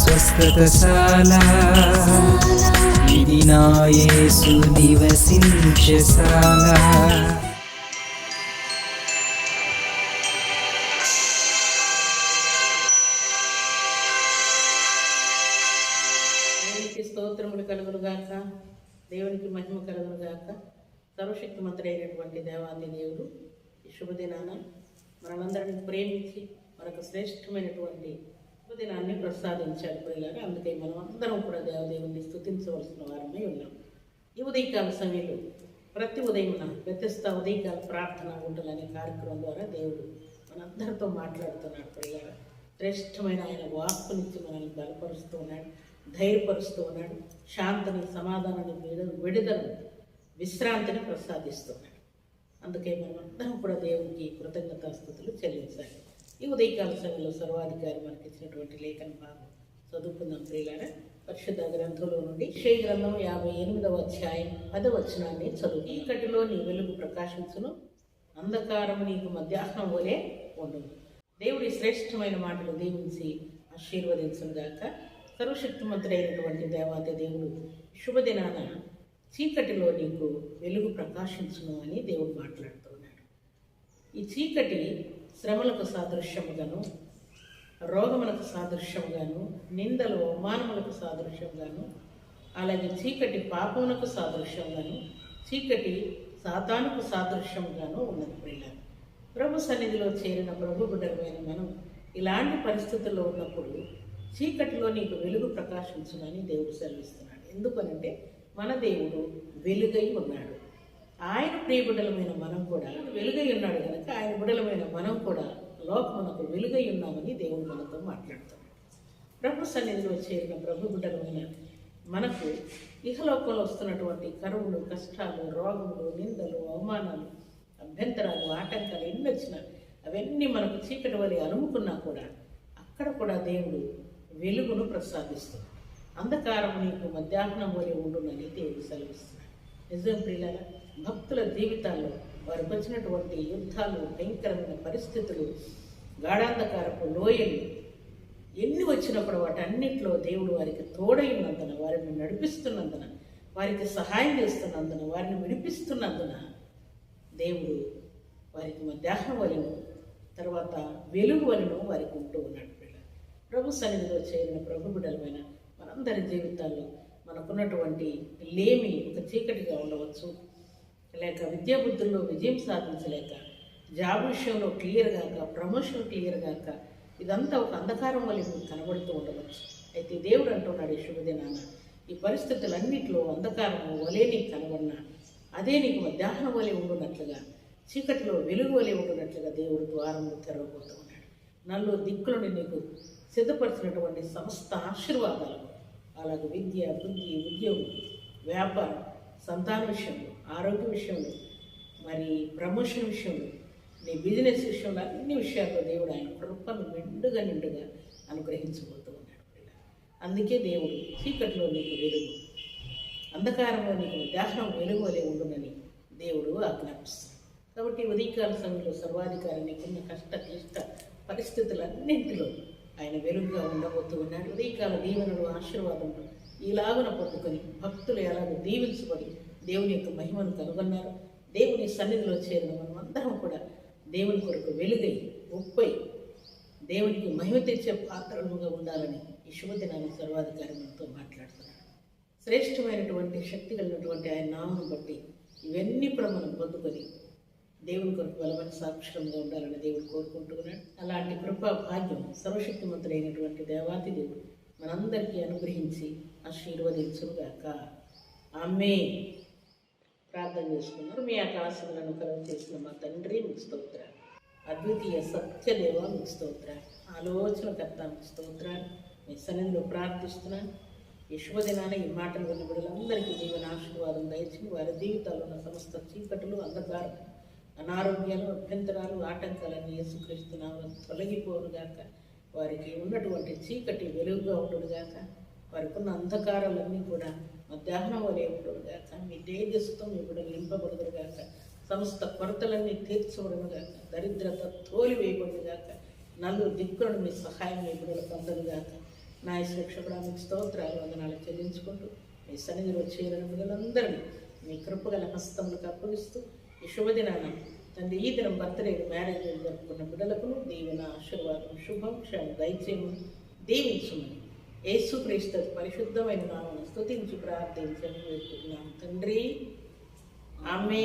స్వస్థతశాల. ఇది నా యేసు నివసించశాల. దేవునికి స్తోత్రములు కలుగును గాక. దేవునికి మహిమ కలుగును గాక. సర్వశక్తిమంతుడు అయినటువంటి దేవాది దేవుడు ఈ శుభదినాన మనందరిని ప్రేమించి మనకు శ్రేష్టమైనటువంటి శుభదినాన్ని ప్రసాదించాడు పిల్లలు అందుకే మనం అందరం కూడా దేవదేవుని స్థుతించవలసిన వారమై ఉన్నాం. ఈ ఉదయకాల సమయంలో ప్రతి ఉదయం వ్యత్యస్త ఉదయకాల ప్రార్థన ఉండాలనే కార్యక్రమం ద్వారా దేవుడు మనందరితో మాట్లాడుతున్నాడు పిల్లలు శ్రేష్టమైన ఆయన వాక్కునిచ్చి మనల్ని బలపరుస్తూ ఉన్నాడు ధైర్యపరుస్తూ ఉన్నాడు శాంతిని సమాధానాన్ని విడుదల విడుదలను విశ్రాంతిని ప్రసాదిస్తున్నాడు. అందుకే మనం అందరం కూడా దేవునికి కృతజ్ఞతాస్థుతులు చెల్లించాలి. ఈ ఉదయకాల సమయంలో సర్వాధికారి మనకి ఇచ్చినటువంటి లేఖన భాగం చదువుకుందాం ప్రియులారా. పరిశుద్ధ గ్రంథంలో నుండి శ్రీ గ్రంథం యాభై ఎనిమిదవ అధ్యాయం పదవచనాన్ని చదువు. ఈకటిలో నీ వెలుగు ప్రకాశించును అంధకారం నీకు మధ్యాహ్నం వలె ఉండదు దేవుడి శ్రేష్టమైన మాటలు దీవించి ఆశీర్వదించను గాక. సర్వశక్తిమంతుడైనటువంటి దేవాది దేవుడు శుభదినాన చీకటిలో నీకు వెలుగు ప్రకాశించును అని దేవుడు మాట్లాడుతున్నాడు ఈ చీకటి శ్రమలకు సాదృశ్యముగాను రోగములకు సాదృశ్యముగాను నిందలు అవమానములకు సాదృశ్యంగాను అలాగే చీకటి పాపమునకు సాదృశ్యంగాను చీకటి సాతానుకు సాదృశ్యంగాను ఉన్నది పిల్లలు ప్రభు సన్నిధిలో చేరిన ప్రభు బిడ్డలమైన మనం ఇలాంటి పరిస్థితుల్లో ఉన్నప్పుడు చీకటిలో నీకు వెలుగు ప్రకాశించునని దేవుడు సెలవిస్తున్నాడు. ఎందుకనంటే మన దేవుడు వెలుగై ఉన్నాడు. ఆయన ప్రియబిడ్డలమైన మనం కూడా వెలుగై ఉన్నాడు కనుక ఆయన బిడ్డలమైన మనం కూడా లోకమునకు వెలుగై ఉన్నామని దేవుడు మనతో మాట్లాడతాం ప్రభు సన్నిధిలో చేరిన ప్రభు బిడ్డలమైన మనకు ఇహలోకంలో వస్తున్నటువంటి కరువులు కష్టాలు రోగములు నిందలు అవమానాలు అభ్యంతరాలు ఆటంకాలు ఎన్ని వచ్చినా అవన్నీ మనకు చీకటి వలె అలుముకున్నా కూడా అక్కడ కూడా దేవుడు వెలుగును ప్రసాదిస్తున్నాడు అంధకారం నీకు మధ్యాహ్నం వలె ఉండునని దేవుడు సెలవిస్తున్నాడు. నిజం ప్రియులారా భక్తుల జీవితాల్లో వారికి వచ్చినటువంటి యుద్ధాలు భయంకరమైన పరిస్థితులు గాఢాంధకారపు లోయలు ఎన్ని వచ్చినప్పుడు వాటన్నిటిలో దేవుడు వారికి తోడైనందున వారిని నడిపిస్తున్నందున వారికి సహాయం చేస్తున్నందున వారిని విడిపిస్తున్నందున దేవుడు వారికి మధ్యాహ్నం వలను తర్వాత వెలుగు వలను వారికి ఉంటూ ఉన్నాడు పిల్ల ప్రభు సన్నిధిలో చేరిన ప్రభు బిడలమైన మనందరి జీవితాల్లో మనకున్నటువంటి లేమి ఒక చీకటిగా ఉండవచ్చు. లేక విద్యాబుద్ధుల్లో విజయం సాధించలేక జాబ్ విషయంలో క్లియర్ గాక ప్రమోషన్ క్లియర్ గాక ఇదంతా ఒక అంధకారం వల్ల మీకు కనబడుతూ ఉండవచ్చు. అయితే దేవుడు అంటున్నాడు ఈ శుభదినాన ఈ పరిస్థితులన్నింటిలో అంధకారము వలే నీకు కనబడినా అదే నీకు మధ్యాహ్నం వలె ఉండునట్లుగా చీకటిలో వెలుగు వలె ఉండునట్లుగా దేవుడు ద్వారములు తెరవబోతూ ఉన్నాడు. నన్ను దిక్కులను నీకు సిద్ధపరిచినటువంటి సమస్త ఆశీర్వాదాలు. అలాగే విద్య బుద్ధి ఉద్యోగం వ్యాపారం సంతాన విషయంలో ఆరోగ్య విషయంలో మరి ప్రమోషన్ విషయంలో నీ బిజినెస్ విషయంలో అన్ని విషయాల్లో దేవుడు ఆయన కృపను నిండుగా నిండుగా అనుగ్రహించబోతూ ఉన్నాడు అందుకే దేవుడు చీకట్లో నీకు వెలుగు అంధకారంలో నీకు మధ్యాహ్నం వెలుగు ఉండునని దేవుడు ఆజ్ఞాపిస్తాడు. కాబట్టి ఉదయకాల సమయంలో సర్వాధికారి నీకున్న కష్ట క్లిష్ట పరిస్థితులన్నింటిలో ఆయన వెలుగుగా ఉండబోతూ ఉన్నాడు. ఉదయకాల దీవెనలు ఆశీర్వాదములు ఈలాగున పొందుకొని భక్తులు ఎలాగో దీవించబడి దేవుని యొక్క మహిమను కనుగొన్నారు. దేవుని సన్నిధిలో చేరిన మనం అందరం కూడా దేవుని కొరకు వెలుగై ఉప్పై దేవునికి మహిమ తెచ్చే పాత్రలుగా ఉండాలని ఈ శుభదినాన్ని సర్వాధికారి మనతో మాట్లాడుతున్నాడు. శ్రేష్టమైనటువంటి శక్తి కలిగినటువంటి ఆయన నామను బట్టి ఇవన్నీ కూడా మనం పొందుకొని దేవుని కొరకు బలమైన సాక్షరంగా ఉండాలని దేవుడు కోరుకుంటున్నాడు. అలాంటి కృపా భాగ్యం సర్వశక్తిమంతుడైనటువంటి దేవాతి దేవుడు మనందరికీ అనుగ్రహించి ఆశీర్వదించుగాక ఆమె ప్రార్థన చేసుకున్నారు. మీ ఆకాశములను కలుగు చేసిన మా తండ్రి మీకు స్తోత్ర అద్వితీయ సత్యదేవ మీకు స్తోత్ర ఆలోచనకర్త మీకు స్తోత్రాలు. మీ సన్నిధిలో ప్రార్థిస్తున్నాను. ఈ శుభదినాన ఈ మాటలు విన్న బిడ్డలందరికీ జీవన ఆశీర్వాదం దయచి వారి జీవితాల్లో ఉన్న సమస్త చీకటులు అంధకారం అనారోగ్యాలు అభ్యంతరాలు ఆటంకాలన్నీ యేసుక్రీస్తున్నాము తొలగిపోనుగాక. వారికి ఉన్నటువంటి చీకటి వెలుగుగా ఉండుగాక వారికి ఉన్న అంధకారాలన్నీ కూడా మధ్యాహ్నం వలె ఉండునుగాక మీ తేజస్సుతో మీ కూడా నింపబడుదురుగాక సమస్త కొరతలన్నీ తీర్చబడునుగాక దరిద్రత తోలివేయబడునుగాక నలుగురు దిక్కులను మీ సహాయం మీ బిడ్డలు పొందలుగాక నా శిక్షకుడా మీకు స్తోత్రాలు వందనాలు చెల్లించుకుంటూ మీ సన్నిధిలో చేరిన బిడ్డలందరినీ మీ కృపగల హస్తములకు అప్పగిస్తూ ఈ శుభదినాన తండ్రి ఈ దినం బర్త్డే మ్యారేజ్ జరుపుకున్న బిడ్డలకు దీవెన ఆశీర్వాదం శుభం క్షేమం దయచేయము దీవించుమని యేసుక్రీస్తు పరిశుద్ధమైన నామను స్థుతించి ప్రార్థించండి వేడుకుంటున్నాను తండ్రి ఆమె